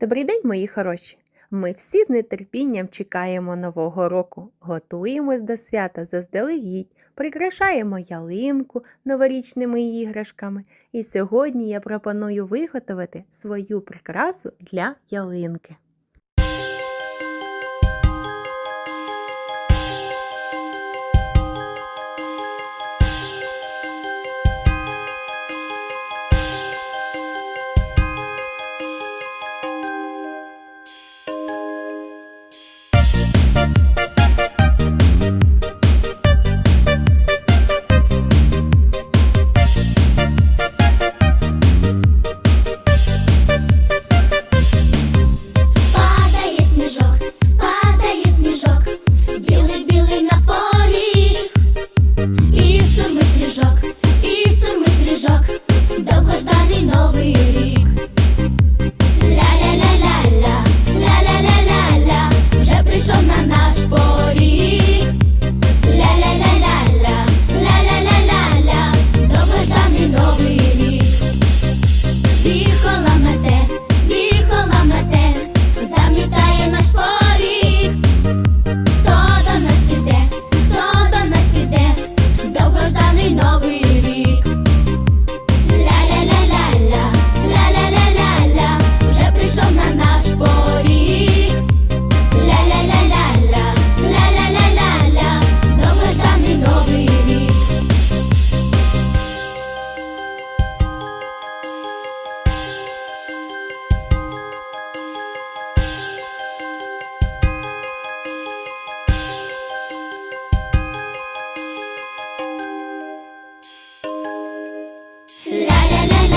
Добрий день, мої хороші! Ми всі з нетерпінням чекаємо Нового року, готуємось до свята заздалегідь, прикрашаємо ялинку новорічними іграшками. І сьогодні я пропоную виготовити свою прикрасу для ялинки.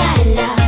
la la.